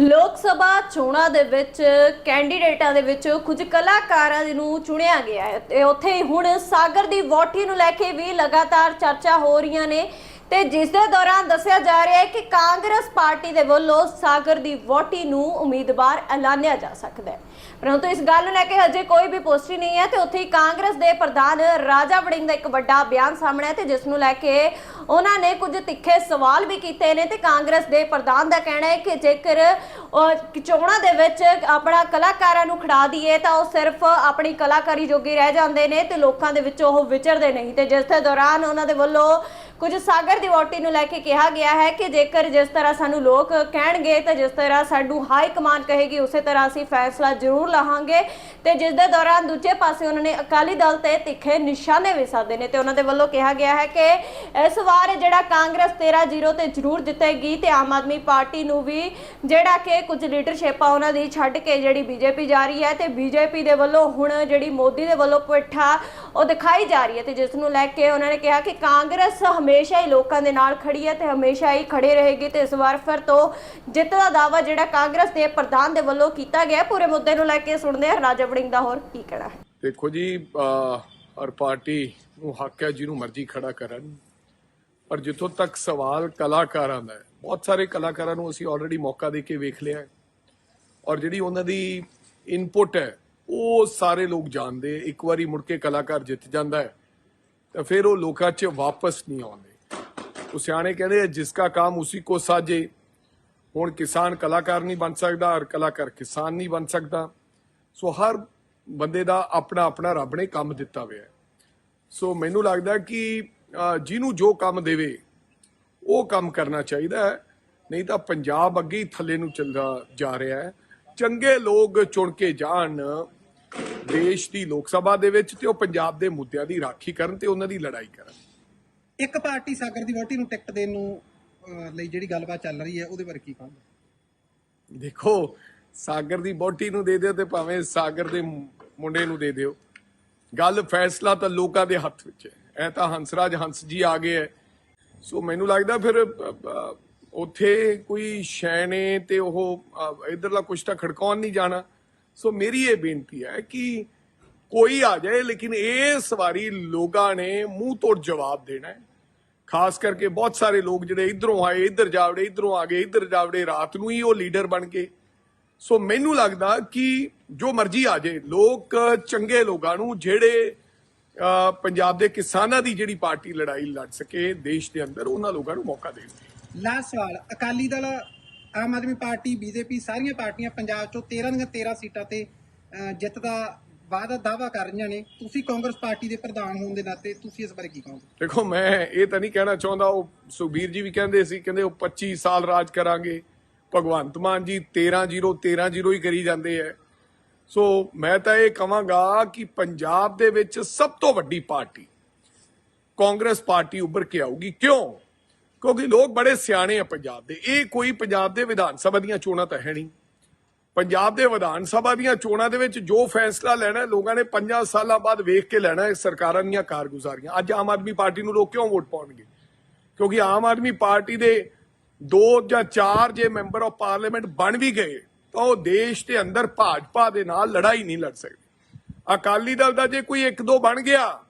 ਲੋਕ ਸਭਾ ਚੋਣਾਂ ਦੇ ਵਿੱਚ ਕੈਂਡੀਡੇਟਾਂ ਦੇ ਵਿੱਚ ਕੁਝ ਕਲਾਕਾਰਾਂ ਨੂੰ ਚੁਣਿਆ ਗਿਆ ਹੈ। ਤੇ ਉੱਥੇ ਹੀ ਹੁਣ ਸਾਗਰ ਦੀ ਵੋਟੀ ਨੂੰ ਲੈ ਕੇ ਵੀ ਲਗਾਤਾਰ ਚਰਚਾ ਹੋ ਰਹੀਆਂ ਨੇ। ਤੇ ਜਿਸ ਦੇ ਦੌਰਾਨ ਦੱਸਿਆ ਜਾ ਰਿਹਾ ਹੈ ਕਿ ਕਾਂਗਰਸ ਪਾਰਟੀ ਦੇ ਵੱਲੋਂ ਸਾਗਰ ਦੀ ਵੋਟੀ ਨੂੰ ਉਮੀਦਵਾਰ ਐਲਾਨਿਆ ਜਾ ਸਕਦਾ ਹੈ। ਪਰੰਤੂ ਇਸ ਗੱਲ ਨੂੰ ਲੈ ਕੇ ਹਜੇ ਕੋਈ ਵੀ ਪੁਸ਼ਟੀ ਨਹੀਂ ਹੈ ਤੇ ਉੱਥੇ ਹੀ ਕਾਂਗਰਸ ਦੇ ਪ੍ਰਧਾਨ ਰਾਜਾ ਵੜਿੰਗ ਦਾ ਇੱਕ ਵੱਡਾ ਬਿਆਨ ਸਾਹਮਣੇ ਹੈ ਤੇ ਜਿਸ ਨੂੰ ਲੈ ਕੇ ਉਹਨਾਂ ਨੇ ਕੁਝ ਤਿੱਖੇ ਸਵਾਲ ਵੀ ਕੀਤੇ ਨੇ ਤੇ ਕਾਂਗਰਸ ਦੇ ਪ੍ਰਧਾਨ ਦਾ ਕਹਿਣਾ ਹੈ ਕਿ ਜੇਕਰ ਚੋਣਾਂ ਦੇ ਵਿੱਚ ਆਪਣਾ ਕਲਾਕਾਰਾਂ ਨੂੰ ਖੜਾ ਦਈਏ ਤਾਂ ਉਹ ਸਿਰਫ ਆਪਣੀ ਕਲਾਕਾਰੀ ਜੋਗੀ ਰਹਿ ਜਾਂਦੇ ਨੇ ਤੇ ਲੋਕਾਂ ਦੇ ਵਿੱਚ ਉਹ ਵਿਚਰਦੇ ਨਹੀਂ ਤੇ ਜਿਸ ਦੇ ਦੌਰਾਨ ਉਹਨਾਂ ਦੇ ਵੱਲੋਂ ਕੁਝ ਸਾਗਰ ਦੀ ਵੋਟੀ ਨੂੰ ਲੈ ਕੇ ਕਿਹਾ ਗਿਆ ਹੈ ਕਿ ਜੇਕਰ ਜਿਸ ਤਰ੍ਹਾਂ ਸਾਨੂੰ ਲੋਕ ਕਹਿਣਗੇ ਤਾਂ ਜਿਸ ਤਰ੍ਹਾਂ ਸਾਨੂੰ ਹਾਈ ਕਮਾਂਡ ਕਹੇਗੀ, ਉਸੇ ਤਰ੍ਹਾਂ ਅਸੀਂ ਫੈਸਲਾ ਜ਼ਰੂਰ ਲਵਾਂਗੇ ਤੇ ਜਿਸ ਦੇ ਦੌਰਾਨ ਦੂਜੇ ਪਾਸੇ ਉਹਨਾਂ ਨੇ ਅਕਾਲੀ ਦਲ ਤੇ ਤਿੱਖੇ ਨਿਸ਼ਾਨੇ ਵੀ ਸਾਧੇ ਨੇ ਤੇ ਉਹਨਾਂ ਦੇ ਵੱਲੋਂ ਕਿਹਾ ਗਿਆ ਹੈ ਕਿ ਇਸ ਵਾਰ ਜਿਹੜਾ ਕਾਂਗਰਸ 13-0 ਤੇ ਜ਼ਰੂਰ ਜਿੱਤੇਗੀ ਤੇ ਆਮ ਆਦਮੀ ਪਾਰਟੀ ਨੂੰ ਵੀ ਜਿਹੜਾ ਕਿ ਕੁਝ ਲੀਡਰਸ਼ਿਪ ਆ ਉਹਨਾਂ ਦੀ ਛੱਡ ਕੇ ਜਿਹੜੀ ਬੀਜੇਪੀ ਜਾ ਰਹੀ ਹੈ ਤੇ ਬੀਜੇਪੀ ਦੇ ਵੱਲੋਂ ਹੁਣ ਜਿਹੜੀ ਮੋਦੀ ਦੇ ਵੱਲੋਂ ਪਿੱਠਾ ਉਹ ਦਿਖਾਈ ਜਾ ਰਹੀ ਹੈ ਤੇ ਜਿਸ ਨੂੰ ਲੈ ਕੇ ਉਹਨਾਂ ਨੇ ਕਿਹਾ ਕਿ ਕਾਂਗਰਸ ਹਮੇਸ਼ਾ ਹੀ ਲੋਕਾਂ ਦੇ ਨਾਲ ਖੜੀ ਹੈ ਤੇ ਹਮੇਸ਼ਾ ਹੀ ਖੜੇ ਰਹੇਗੀ ਤੇ ਇਸ ਵਾਰ ਫਿਰ ਤੋਂ ਜਿੱਤ ਦਾ ਦਾਅਵਾ ਜਿਹੜਾ ਕਾਂਗਰਸ ਦੇ ਪ੍ਰਧਾਨ ਦੇ ਵੱਲੋਂ ਕੀਤਾ ਗਿਆ ਪੂਰੇ ਮੁੱਦੇ ਨੂੰ ਲੈ ਕੇ ਸੁਣਦੇ ਹਾਂ। ਰਾਜਾ ਵੜਿੰਗ ਦਾ ਹੋਰ ਕੀ ਕਹਿਣਾ ਹੈ? ਦੇਖੋ ਜੀ ਹਰ ਪਾਰਟੀ ਨੂੰ ਹੱਕ ਹੈ ਜਿਹਨੂੰ ਮਰਜ਼ੀ ਖੜਾ ਕਰਨ। ਪਰ ਜਿੱਥੋਂ ਤੱਕ ਸਵਾਲ ਕਲਾਕਾਰਾਂ ਦਾ ਹੈ, ਬਹੁਤ ਸਾਰੇ ਕਲਾਕਾਰਾਂ ਨੂੰ ਅਸੀਂ ਆਲਰੇਡੀ ਮੌਕਾ ਦੇ ਕੇ ਵੇਖ ਲਿਆ ਹੈ। ਔਰ ਜਿਹੜੀ ਉਹਨਾਂ ਦੀ ਇਨਪੁਟ ਹੈ, ਉਹ ਸਾਰੇ ਲੋਕ ਜਾਣਦੇ ਇੱਕ ਵਾਰੀ ਮੁੜ ਕੇ ਕਲਾਕਾਰ ਜਿੱਤ ਜਾਂਦਾ ਹੈ। ਤਾਂ ਫਿਰ ਉਹ ਲੋਕਾਂ 'ਚ ਵਾਪਸ ਨਹੀਂ ਆਉਂਦੇ। ਉਹ ਸਿਆਣੇ ਕਹਿੰਦੇ ਜਿਸ ਕਾ ਕੰਮ ਉਸੇ ਕੋ ਸਾਜੇ। ਹੁਣ ਕਿਸਾਨ ਕਲਾਕਾਰ ਨਹੀਂ ਬਣ ਸਕਦਾ ਔਰ ਕਲਾਕਾਰ ਕਿਸਾਨ ਨਹੀਂ ਬਣ ਸਕਦਾ। ਸੋ ਹਰ ਬੰਦੇ ਦਾ ਆਪਣਾ ਆਪਣਾ ਰੱਬ ਨੇ ਕੰਮ ਦਿੱਤਾ ਹੋਇਆ ਸੋ ਮੈਨੂੰ ਲੱਗਦਾ ਕਿ ਜਿਹਨੂੰ ਜੋ ਕੰਮ ਦੇਵੇ, ਉਹ ਕੰਮ ਕਰਨਾ ਚਾਹੀਦਾ ਹੈ। ਨਹੀਂ ਤਾਂ ਪੰਜਾਬ ਅੱਗੇ ਹੀ ਥੱਲੇ ਨੂੰ ਚੱਲਦਾ ਜਾ ਰਿਹਾ ਹੈ। ਚੰਗੇ ਲੋਕ ਚੁਣ ਕੇ ਜਾਣ। ਦੇਸ਼ ਦੀ ਲੋਕ ਸਭਾ ਦੇ ਵਿੱਚ ਤੇ ਉਹ ਪੰਜਾਬ ਦੇ ਮੁੱਦਿਆਂ ਦੀ ਰਾਖੀ ਕਰਨ ਤੇ ਉਹਨਾਂ ਦੀ ਲੜਾਈ ਕਰਨ। ਇੱਕ ਪਾਰਟੀ ਸਾਗਰ ਦੀ ਵੋਟੀ ਨੂੰ ਟਿਕਟ ਦੇਣ ਨੂੰ ਲਈ ਜਿਹੜੀ ਗੱਲਬਾਤ ਚੱਲ ਰਹੀ ਹੈ ਉਹਦੇ ਬਾਰੇ ਕੀ ਕਹੋਗੇ? ਦੇਖੋ ਸਾਗਰ ਦੀ ਬੋਟੀ ਨੂੰ ਦੇ ਦਿਓ ਤੇ ਭਾਵੇਂ ਸਾਗਰ ਦੇ ਮੁੰਡੇ ਨੂੰ ਦੇ ਦਿਓ। ਗੱਲ ਫੈਸਲਾ ਤਾਂ ਲੋਕਾਂ ਦੇ ਹੱਥ ਵਿੱਚ ਹੈ। ਐ ਤਾਂ ਹੰਸਰਾਜ ਹੰਸ ਜੀ ਆ ਗਏ ਹੈ। ਸੋ ਮੈਨੂੰ ਲੱਗਦਾ ਫਿਰ ਉੱਥੇ ਕੋਈ ਸ਼ੈਣੇ ਤੇ ਉਹ ਇਧਰਲਾ ਕੁਛ ਤਾਂ ਖੜਕਾਉਣ ਨਹੀਂ ਜਾਣਾ। ਸੋ ਮੇਰੀ ਇਹ ਬੇਨਤੀ ਹੈ ਕਿ ਕੋਈ ਆ ਜਾਏ, ਲੇਕਿਨ ਇਸ ਵਾਰੀ ਲੋਕਾਂ ਨੇ ਮੂੰਹ ਤੋੜ ਜਵਾਬ ਦੇਣਾ ਹੈ। ਖਾਸ ਕਰਕੇ ਬਹੁਤ ਸਾਰੇ ਲੋਕ ਜਿਹੜੇ ਇਧਰੋਂ ਆਏ, ਇਧਰ ਜਾਵੜੇ, ਇਧਰੋਂ ਆ ਗਏ, ਇਧਰ ਜਾਵੜੇ, ਰਾਤ ਨੂੰ ਹੀ ਉਹ ਲੀਡਰ ਬਣ ਗਏ ਸੋ ਮੈਨੂੰ ਲੱਗਦਾ ਕਿ ਜੋ ਮਰਜ਼ੀ ਆ ਜਾਏ, ਲੋਕ ਚੰਗੇ ਲੋਕਾਂ ਨੂੰ ਜਿਹੜੇ ਪੰਜਾਬ ਦੇ ਕਿਸਾਨਾਂ ਦੀ ਜਿਹੜੀ ਪਾਰਟੀ ਲੜਾਈ ਲੜ ਸਕੇ, ਦੇਸ਼ ਦੇ ਅੰਦਰ ਉਹਨਾਂ ਲੋਕਾਂ ਨੂੰ ਮੌਕਾ ਦੇਣ ਲਾਸਟ ਸਵਾਲ, ਅਕਾਲੀ ਦਲ ਆਮ ਆਦਮੀ ਪਾਰਟੀ ਬੀਜੇਪੀ ਸਾਰੀਆਂ ਪਾਰਟੀਆਂ ਪੰਜਾਬ ਚੋਂ 13 ਦੀਆਂ 13 ਸੀਟਾਂ ਤੇ ਅਹ, ਜਿੱਤ ਦਾ ਵਾਅਦਾ ਦਾਵਾ ਕਰ ਰਹੀਆਂ ਨੇ। ਤੁਸੀਂ ਕਾਂਗਰਸ ਪਾਰਟੀ ਦੇ ਪ੍ਰਧਾਨ ਹੋਣ ਦੇ ਨਾਤੇ ਤੁਸੀਂ ਇਸ ਬਾਰੇ ਕੀ ਕਹੋਗੇ? ਦੇਖੋ ਮੈਂ ਇਹ ਤਾਂ ਨਹੀਂ ਕਹਿਣਾ ਚਾਹੁੰਦਾ ਉਹ ਸੁਖਬੀਰ ਜੀ ਵੀ ਕਹਿੰਦੇ ਸੀ ਕਹਿੰਦੇ ਉਹ 25 ਸਾਲ ਰਾਜ ਕਰਾਂਗੇ। ਭਗਵੰਤ ਮਾਨ ਜੀ 13-0 13-0 ਹੀ ਕਰੀ ਜਾਂਦੇ ਐ। ਸੋ ਮੈਂ ਤਾਂ ਇਹ ਕਹਾਂਗਾ ਕਿ ਪੰਜਾਬ ਦੇ ਵਿੱਚ ਸਭ ਤੋਂ ਵੱਡੀ ਪਾਰਟੀ ਕਾਂਗਰਸ ਪਾਰਟੀ ਉੱਭਰ ਕੇ ਆਊਗੀ। ਕਿਉਂ? ਕਿਉਂਕਿ ਲੋਕ ਬੜੇ ਸਿਆਣੇ ਆ ਪੰਜਾਬ ਦੇ। ਇਹ ਕੋਈ ਪੰਜਾਬ ਦੇ ਵਿਧਾਨ ਸਭਾ ਦੀਆਂ ਚੋਣਾਂ ਤਾਂ ਹੈ ਨਹੀਂ। ਪੰਜਾਬ ਦੇ ਵਿਧਾਨ ਸਭਾ ਦੀਆਂ ਚੋਣਾਂ ਦੇ ਵਿੱਚ ਜੋ ਫੈਸਲਾ ਲੈਣਾ ਲੋਕਾਂ ਨੇ 5 ਸਾਲਾਂ ਬਾਅਦ ਵੇਖ ਕੇ ਲੈਣਾ ਹੈ ਸਰਕਾਰਾਂ ਦੀਆਂ ਕਾਰਗੁਜ਼ਾਰੀਆਂ। ਅੱਜ ਆਮ ਆਦਮੀ ਪਾਰਟੀ ਨੂੰ ਲੋਕ ਕਿਉਂ ਵੋਟ ਪਾਉਣਗੇ? ਕਿਉਂਕਿ ਆਮ ਆਦਮੀ ਪਾਰਟੀ ਦੇ ਦੋ ਜਾਂ ਚਾਰ ਜੇ ਮੈਂਬਰ ਆਫ ਪਾਰਲੀਮੈਂਟ ਬਣ ਵੀ ਗਏ, ਤਾਂ ਉਹ ਦੇਸ਼ ਦੇ ਅੰਦਰ ਭਾਜਪਾ ਦੇ ਨਾਲ ਲੜਾਈ ਨਹੀਂ ਲੜ ਸਕਦੇ। ਅਕਾਲੀ ਦਲ ਦਾ ਜੇ ਕੋਈ ਇੱਕ ਦੋ ਬਣ ਗਿਆ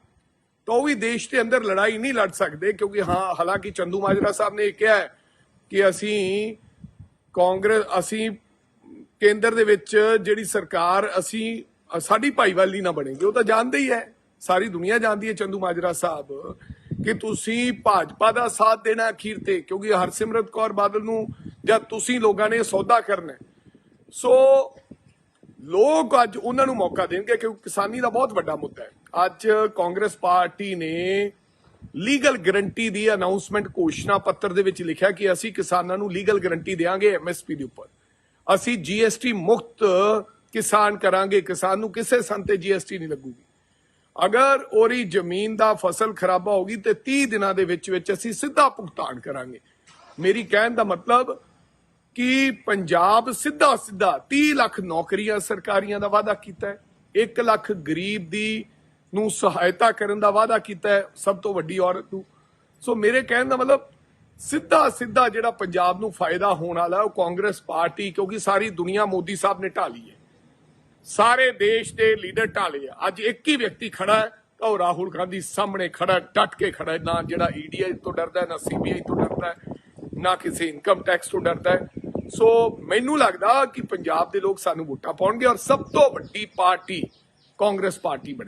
ਤਾਂ ਉਹ ਵੀ ਦੇਸ਼ ਦੇ ਅੰਦਰ ਲੜਾਈ ਨਹੀਂ ਲੜ ਸਕਦੇ, ਕਿਉਂਕਿ ਹਾਂ, ਹਾਲਾਂਕਿ ਚੰਦੂ ਮਾਜਰਾ ਸਾਹਿਬ ਨੇ ਇਹ ਕਿਹਾ ਹੈ ਕਿ ਅਸੀਂ ਕਾਂਗਰਸ, ਅਸੀਂ ਕੇਂਦਰ ਦੇ ਵਿੱਚ ਜਿਹੜੀ ਸਰਕਾਰ, ਅਸੀਂ, ਸਾਡੀ ਭਾਈਵਾਲੀ ਨਾ ਬਣੇਗੀ। ਉਹ ਤਾਂ ਜਾਣਦੇ ਹੀ ਹੈ, ਸਾਰੀ ਦੁਨੀਆ ਜਾਣਦੀ ਹੈ ਚੰਦੂ ਮਾਜਰਾ ਸਾਹਿਬ, ਕਿ ਤੁਸੀਂ ਭਾਜਪਾ ਦਾ ਸਾਥ ਦੇਣਾ ਅਖੀਰ ਤੇ, ਕਿਉਂਕਿ ਹਰਸਿਮਰਤ ਕੌਰ ਬਾਦਲ ਨੂੰ ਜਾਂ ਤੁਸੀਂ ਲੋਕਾਂ ਨੇ ਸੌਦਾ ਕਰਨਾ ਸੋ ਲੋਕ ਅੱਜ ਉਹਨਾਂ ਨੂੰ ਮੌਕਾ ਦੇਣਗੇ ਕਿਉਂਕਿ ਕਿਸਾਨੀ ਦਾ ਬਹੁਤ ਵੱਡਾ ਮੁੱਦਾ ਹੈ। ਅੱਜ ਕਾਂਗਰਸ ਪਾਰਟੀ ਨੇ ਲੀਗਲ ਗਰੰਟੀ ਦੀ ਅਨਾਉਂਸਮੈਂਟ ਘੋਸ਼ਣਾ ਪੱਤਰ ਦੇ ਵਿੱਚ ਲਿਖਿਆ ਕਿ ਅਸੀਂ ਕਿਸਾਨਾਂ ਨੂੰ ਲੀਗਲ ਗਰੰਟੀ ਦੇਵਾਂਗੇ ਐਮਐਸਪੀ ਦੇ ਉੱਪਰ। ਅਸੀਂ ਜੀਐਸਟੀ ਮੁਕਤ ਕਿਸਾਨ ਕਰਾਂਗੇ, ਕਿਸਾਨ ਨੂੰ ਕਿਸੇ ਸੰਤ ਜੀਐਸਟੀ ਨਹੀਂ ਲੱਗੂਗੀ। ਅਗਰ ਉਹਦੀ ਜ਼ਮੀਨ ਦਾ ਫਸਲ ਖਰਾਬਾ ਹੋ ਗਈ ਤੇ 30 ਦਿਨਾਂ ਦੇ ਵਿੱਚ ਵਿੱਚ ਅਸੀਂ ਸਿੱਧਾ ਭੁਗਤਾਨ ਕਰਾਂਗੇ। ਮੇਰੀ ਕਹਿਣ ਦਾ ਮਤਲਬ ਕਿ ਪੰਜਾਬ ਸਿੱਧਾ ਸਿੱਧਾ 30 ਲੱਖ ਨੌਕਰੀਆਂ ਸਰਕਾਰੀਆਂ ਦਾ ਵਾਅਦਾ ਕੀਤਾ ਹੈ? 1 ਲੱਖ ਗਰੀਬ ਦੀ ਨੂੰ ਸਹਾਇਤਾ ਕਰਨ ਦਾ ਵਾਅਦਾ ਕੀਤਾ ਹੈ ਸਭ ਤੋਂ ਵੱਡੀ ਔਰਤ ਨੂੰ। ਸੋ ਮੇਰੇ ਕਹਿਣ ਦਾ ਮਤਲਬ ਸਿੱਧਾ ਸਿੱਧਾ ਜਿਹੜਾ ਪੰਜਾਬ ਨੂੰ ਫਾਇਦਾ ਹੋਣ ਵਾਲਾ ਉਹ ਕਾਂਗਰਸ ਪਾਰਟੀ ਕਿਉਂਕਿ ਸਾਰੀ ਦੁਨੀਆ ਮੋਦੀ ਸਾਹਿਬ ਨੇ ਢਾਲੀ ਹੈ। ਸਾਰੇ ਦੇਸ਼ ਦੇ ਲੀਡਰ ਢਾਲੇ ਆ। ਅੱਜ ਇੱਕ ਹੀ ਵਿਅਕਤੀ ਖੜਾ ਹੈ ਤਾਂ ਉਹ ਰਾਹੁਲ ਗਾਂਧੀ ਸਾਹਮਣੇ ਖੜਾ ਹੈ, ਡਟ ਕੇ ਖੜਾ ਨਾ ਜਿਹੜਾ ਈਡੀਆਈ ਤੋਂ ਡਰਦਾ ਹੈ ਨਾ ਸੀਬੀਆਈ ਤੋਂ ਡਰਦਾ ਨਾ ਕਿਸੇ ਇਨਕਮ ਟੈਕਸ ਤੋਂ ਡਰਦਾ ਹੈ। ਸੋ ਮੈਨੂੰ ਲੱਗਦਾ ਕਿ ਪੰਜਾਬ ਦੇ ਲੋਕ ਸਾਨੂੰ ਵੋਟਾਂ ਪਾਉਣਗੇ ਔਰ ਸਭ ਤੋਂ ਵੱਡੀ ਪਾਰਟੀ ਕਾਂਗਰਸ ਪਾਰਟੀ ਬਣੇ।